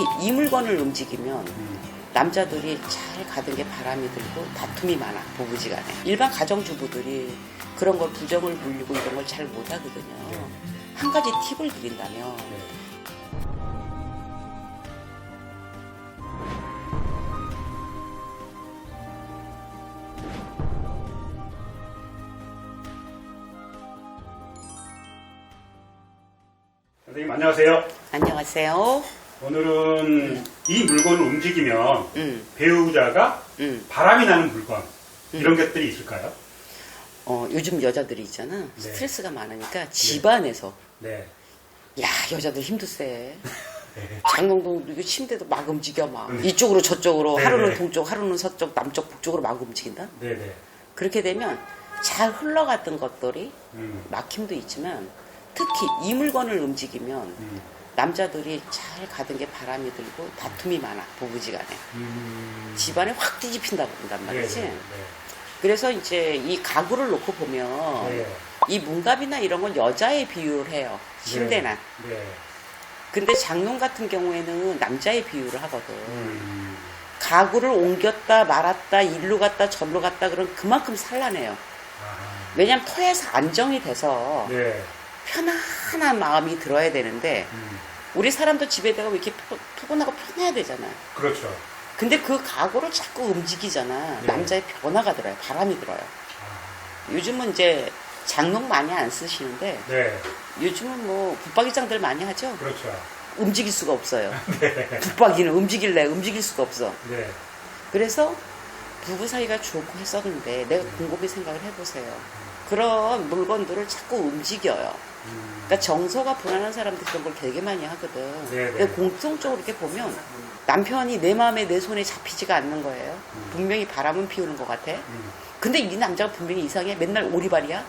특히 이 물건을 움직이면 음. 남자들이 잘 가던 게 바람이 들고 다툼이 많아 부부지간에 일반 가정주부들이 그런 걸 부정을 물리고 이런 걸 잘 못하거든요 한 가지 팁을 드린다면 네. 선생님 안녕하세요. 안녕하세요 오늘은 이 물건을 움직이면 음, 배우자가 음. 바람이 나는 물건 이런 것들이 있을까요? 어, 요즘 여자들이 있잖아 네. 스트레스가 많으니까 집안에서 네. 야 여자들 힘도 세 네. 장롱도 이거 침대도 막 움직여 막 음. 이쪽으로 저쪽으로 네, 하루는 네. 동쪽 하루는 서쪽 남쪽 북쪽으로 막 움직인다 네네. 그렇게 되면 잘 흘러갔던 것들이 음. 막힘도 있지만 특히 이 물건을 움직이면 음. 남자들이 잘 가던 게 바람이 들고 다툼이 많아 부부지간에 음. 집안에 확 뒤집힌다고 그런단 말이지 네네. 그래서 이제 이 가구를 놓고 보면 네. 이 문갑이나 이런 건 여자의 비유를 해요 침대나 네. 근데 장롱 같은 경우에는 남자의 비유를 하거든 음. 가구를 옮겼다 말았다 일로 갔다 절로 갔다 그러면 그만큼 산란해요 아하. 왜냐면 터에서 안정이 돼서 네. 편안한 마음이 들어야 되는데 음. 우리 사람도 집에 내가 왜 이렇게 푸- 푸근하고 편해야 되잖아. 그렇죠. 근데 그 가구를 자꾸 움직이잖아. 네. 남자의 변화가 들어요. 바람이 들어요. 아. 요즘은 이제 장롱 많이 안 쓰시는데 네. 요즘은 뭐 붙박이장들 많이 하죠. 그렇죠. 움직일 수가 없어요. 붙박이는 움직일래 움직일 수가 없어. 네. 그래서 부부 사이가 좋고 했었는데 내가 곰곰이 생각을 해보세요. 그런 물건들을 자꾸 움직여요. 음. 그러니까 정서가 불안한 사람들이 그런 걸 되게 많이 하거든. 네네. 근데 공통적으로 이렇게 보면 남편이 내 마음에 내 손에 잡히지가 않는 거예요. 분명히 바람은 피우는 것 같아. 음. 근데 이 남자가 분명히 이상해. 맨날 오리발이야.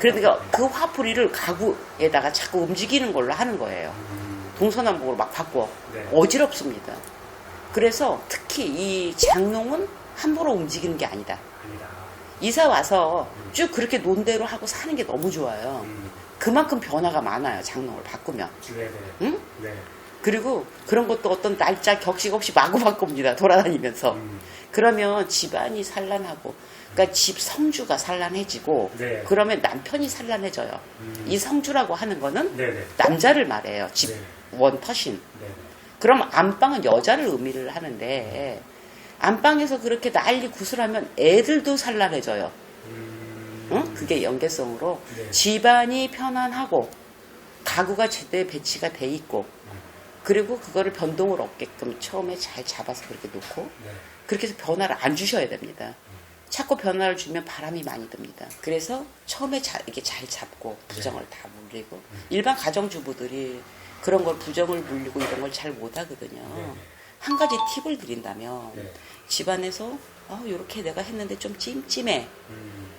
그러니까 그 화풀이를 가구에다가 자꾸 움직이는 걸로 하는 거예요. 음. 동서남북으로 막 바꿔. 네. 어지럽습니다. 그래서 특히 이 장롱은 함부로 움직이는 게 아니다. 아니다. 이사 와서 쭉 그렇게 논대로 하고 사는 게 너무 좋아요. 음. 그만큼 변화가 많아요. 장롱을 바꾸면. 네 네. 응? 네. 그리고 그런 것도 어떤 날짜 격식 없이 마구 바꿉니다. 돌아다니면서. 음. 그러면 집안이 산란하고, 그러니까 집 성주가 산란해지고, 네. 그러면 남편이 산란해져요. 음. 이 성주라고 하는 거는 네 네. 남자를 말해요. 집 네. 원터신. 네네. 그럼 안방은 여자를 의미를 하는데, 안방에서 그렇게 난리 구슬하면 애들도 산란해져요. 음. 응? 그게 연계성으로 네. 집안이 편안하고 가구가 제대로 배치가 돼 있고 그리고 그거를 변동을 없게끔 처음에 잘 잡아서 그렇게 놓고 네. 그렇게 해서 변화를 안 주셔야 됩니다. 자꾸 변화를 주면 바람이 많이 듭니다. 그래서 처음에 자, 이게 잘 잡고 부정을 다 물리고 일반 가정주부들이 그런 걸 부정을 물리고 이런 걸 잘 못하거든요. 네. 한 가지 팁을 드린다면 네. 집안에서 아, 이렇게 내가 했는데 좀 찜찜해 음.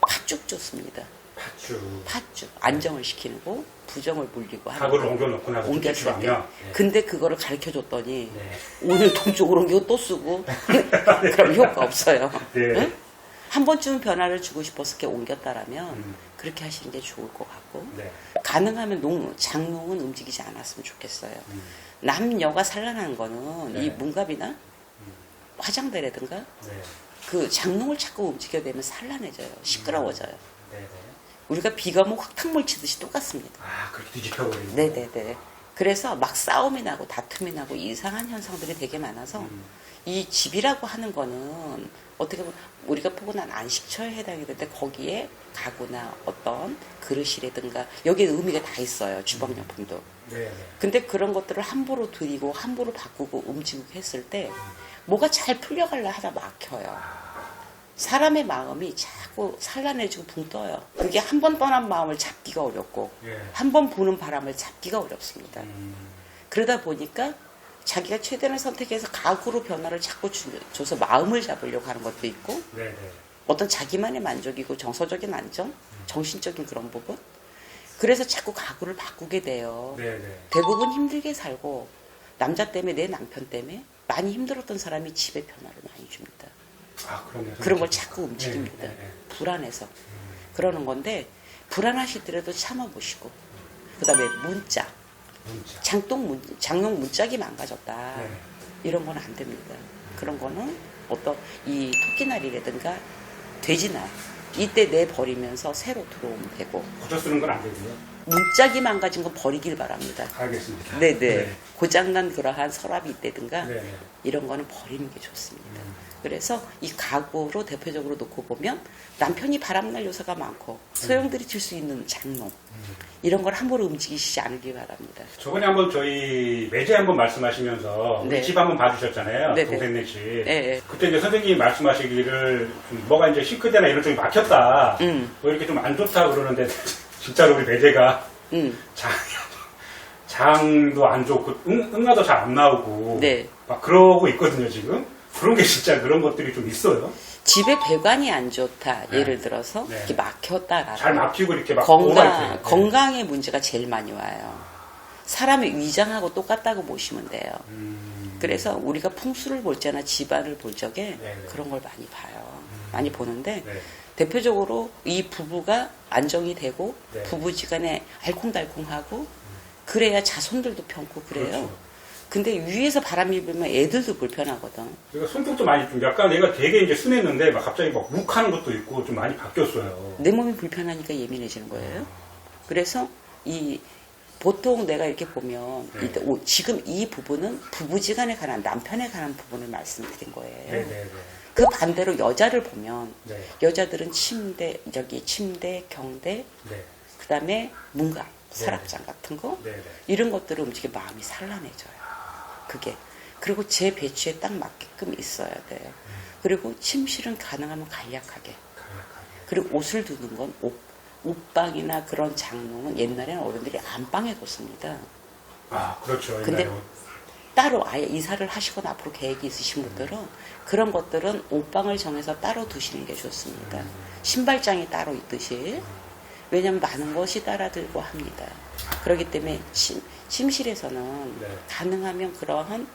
팥죽 좋습니다. 파추. 팥죽 안정을 시키고 부정을 물리고 하는 거. 옮겨놓고 나서 옮겼을 때. 하면. 네. 근데 그거를 가르쳐 줬더니 네. 오늘 동쪽으로 옮기고 또 쓰고 그럼 효과 없어요. 네. 응? 한 번쯤 변화를 주고 싶어서 이렇게 옮겼다라면 음. 그렇게 하시는 게 좋을 것 같고 네. 가능하면 농, 장롱은 움직이지 않았으면 좋겠어요. 음. 남녀가 산란하는 거는 네. 이 문갑이나 화장대라든가 네. 그 장롱을 자꾸 움직여야 되면 산란해져요. 시끄러워져요. 네네. 우리가 비가 뭐 확탕물 치듯이 똑같습니다. 아, 그렇게 뒤집혀버리는. 네네네. 그래서 막 싸움이 나고 다툼이 나고 이상한 현상들이 되게 많아서 음. 이 집이라고 하는 거는 어떻게 보면 우리가 포근한 안식처에 해당이 되는데 거기에 가구나 어떤 그릇이라든가 여기에 의미가 다 있어요. 주방용품도. 네네. 근데 그런 것들을 함부로 드리고 함부로 바꾸고 움직이고 했을 때 뭐가 잘 풀려갈라 하다 막혀요. 사람의 마음이 자꾸 산란해지고 붕 떠요. 그게 한 번 떠난 마음을 잡기가 어렵고 예. 한번 부는 바람을 잡기가 어렵습니다. 음. 그러다 보니까 자기가 최대한 선택해서 가구로 변화를 자꾸 주- 줘서 마음을 잡으려고 하는 것도 있고 네네. 어떤 자기만의 만족이고 정서적인 안정, 정신적인 그런 부분. 그래서 자꾸 가구를 바꾸게 돼요. 네네. 대부분 힘들게 살고 남자 때문에 내 남편 때문에 많이 힘들었던 사람이 집에 변화를 많이 줍니다. 아, 그러네요. 그런 걸 자꾸 움직입니다. 네, 네, 네. 불안해서 그러는 건데 불안하시더라도 참아보시고 그다음에 문자 문자. 장동 문, 장롱 문짝이 망가졌다. 네. 이런 건 안 됩니다. 그런 거는 어떤 이 토끼날이라든가 돼지날 이때 내 버리면서 새로 들어오면 되고 고쳐 쓰는 건 안 되고요. 문짝이 망가진 건 버리길 바랍니다. 알겠습니다. 네네. 네. 고장난 그러한 서랍이 있다든가 네. 이런 거는 버리는 게 좋습니다. 음. 그래서 이 가구로 대표적으로 놓고 보면 남편이 바람날 요소가 많고 소용들이 질 수 있는 장롱 음. 이런 걸 함부로 움직이시지 않기 바랍니다. 저번에 한번 저희 매제 한번 말씀하시면서 네. 집 한번 봐주셨잖아요. 네네. 동생네 집. 네. 그때 이제 선생님이 말씀하시기를 좀 뭐가 이제 싱크대나 이런 쪽이 막혔다. 음. 뭐 이렇게 좀 안 좋다 그러는데 진짜로 우리 매제가 음, 장, 장도 안 좋고 응, 응가도 잘 안 나오고 네. 막 그러고 있거든요 지금. 그런 게 진짜 그런 것들이 좀 있어요. 집에 배관이 안 좋다. 네. 예를 들어서 네. 이렇게 막혔다라고. 잘 막히고 이렇게 막 건강, 때. 건강의 문제가 제일 많이 와요. 사람의 위장하고 똑같다고 보시면 돼요. 음, 그래서 우리가 풍수를 볼 때나 집안을 볼 적에 네, 네. 그런 걸 많이 봐요. 많이 보는데 네. 대표적으로 이 부부가 안정이 되고 네. 부부지간에 알콩달콩하고 그래야 자손들도 편고 그래요. 그렇죠. 근데 위에서 바람이 불면 애들도 불편하거든. 그러니까 손톱도 많이 좀 약간 내가 되게 이제 순했는데 막 갑자기 막 욱하는 것도 있고 좀 많이 바뀌었어요. 내 몸이 불편하니까 예민해지는 거예요. 그래서 이 보통 내가 이렇게 보면 네. 지금 이 부분은 부부지간에 관한 남편에 관한 부분을 말씀드린 거예요. 네 네 네. 그 반대로 여자를 보면 네. 여자들은 침대 여기 침대 경대 네. 그다음에 문각 서랍장 같은 거 네네. 이런 것들을 움직여 마음이 산란해져요. 그게 그리고 제 배추에 딱 맞게끔 있어야 돼요. 그리고 침실은 가능하면 간략하게 강력하게. 그리고 옷을 두는 건 옷, 옷방이나 그런 장롱은 옛날에는 어른들이 안방에 뒀습니다. 아, 그렇죠. 근데 따로 아예 이사를 하시거나 앞으로 계획이 있으신 분들은 그런 것들은 옷방을 정해서 따로 두시는 게 좋습니다. 신발장이 따로 있듯이 왜냐하면 많은 것이 따라들고 합니다. 그렇기 때문에 침, 침실에서는 네. 가능하면 그러한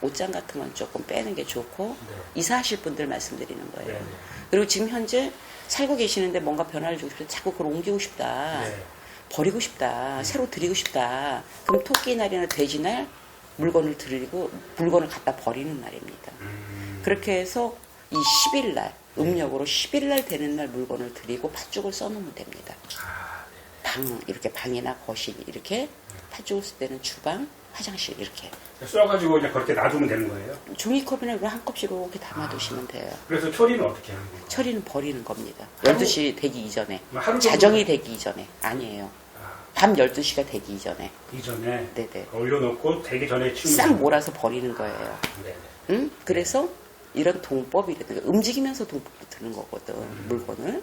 옷장 같은 건 조금 빼는 게 좋고 네. 이사하실 분들 말씀드리는 거예요. 네. 그리고 지금 현재 살고 계시는데 뭔가 변화를 주고 싶다. 자꾸 그걸 옮기고 싶다. 네. 버리고 싶다. 새로 드리고 싶다. 그럼 토끼 날이나 돼지 날 물건을 드리고 물건을 갖다 버리는 날입니다. 음, 그렇게 해서 이 10일 날 음력으로 10일 날 되는 날 물건을 드리고 팥죽을 써놓으면 됩니다. 아, 방 이렇게 방이나 거실 이렇게 팥죽을 쓸 때는 주방, 화장실 이렇게 네. 써가지고 그냥 그렇게 놔두면 되는 거예요. 종이컵이나 이거 한 컵씩 이렇게 담아두시면 돼요. 그래서 처리는 어떻게 하는 거예요? 처리는 버리는 겁니다. 하루- 12시 되기 이전에. 뭐 자정이 되기 이전에. 아니에요. 아, 밤 12시가 되기 이전에. 이전에 네네. 올려놓고 되기 전에 치우면 싹 몰아서 버리는 거예요. 네네. 응? 그래서 이런 동법이라든가 움직이면서 동법이 드는 거거든, 음. 물건을.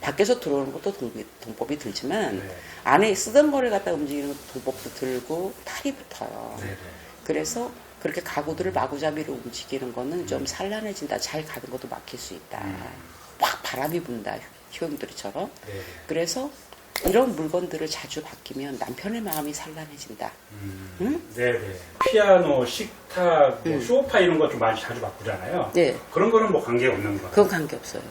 밖에서 들어오는 것도 동, 동법이 들지만 네. 안에 쓰던 거를 갖다 움직이는 것도 동법도 들고 탈이 붙어요. 네네. 그래서 그렇게 가구들을 마구잡이로 움직이는 거는 좀 산란해진다. 잘 가는 것도 막힐 수 있다. 음. 확 바람이 분다. 효용들이처럼. 네네. 그래서 이런 물건들을 자주 바뀌면 남편의 마음이 산란해진다. 음, 응? 네네. 피아노, 식탁, 뭐 음. 소파 이런 거 좀 많이 자주 바꾸잖아요. 네. 그런 거는 뭐 관계 없는 거예요. 그건 관계 없어요.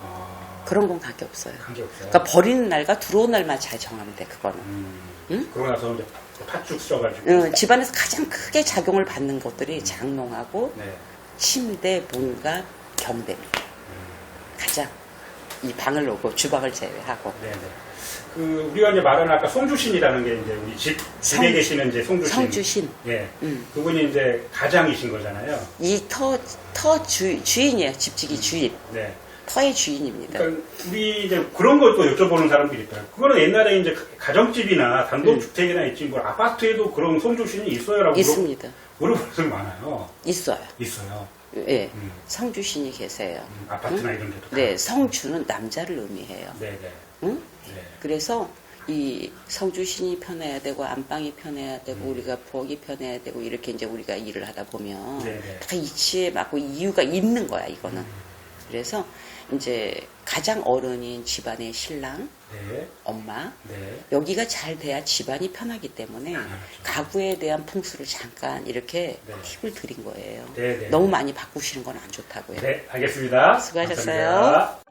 아, 그런 건 관계 없어요. 관계 없어요. 그러니까 버리는 날과 들어온 날만 잘 정하면 돼, 그거는. 음, 응? 그러고 나서 이제 팥죽 써가지고. 응, 집안에서 가장 크게 작용을 받는 것들이 장롱하고 네. 침대, 문과 경대입니다. 가장 이 방을 놓고 주방을 제외하고 네네. 그 우리가 이제 말하는 아까 송주신이라는 게 이제 우리 집 집에 성- 계시는 이제 송주신. 성주신 예. 음. 그분이 이제 가장이신 거잖아요. 이 터터 주인이에요 집지기 주인 네. 터의 주인입니다. 그러니까 우리 이제 그런 것도 여쭤보는 사람들이 있더라고 요. 그거는 옛날에 이제 가정집이나 단독주택이나 있지 뭐 아파트에도 그런 송주신이 있어요라고 물어- 있습니다. 물어보는 사람이 많아요. 있어요. 있어요. 예, 음, 성주신이 계세요. 음, 아파트나 이런 데도. 네, 성주는 남자를 의미해요. 네 네. 응? 네. 그래서 이 성주신이 편해야 되고 안방이 편해야 되고 음. 우리가 부엌이 편해야 되고 이렇게 이제 우리가 일을 하다 보면 네네. 다 이치에 맞고 이유가 있는 거야 이거는. 음. 그래서 이제 가장 어른인 집안의 신랑, 네. 엄마 네. 여기가 잘 돼야 집안이 편하기 때문에 가구에 대한 풍수를 잠깐 이렇게 네. 팁을 드린 거예요. 네네. 너무 많이 바꾸시는 건 안 좋다고요. 네, 알겠습니다. 수고하셨어요. 감사합니다.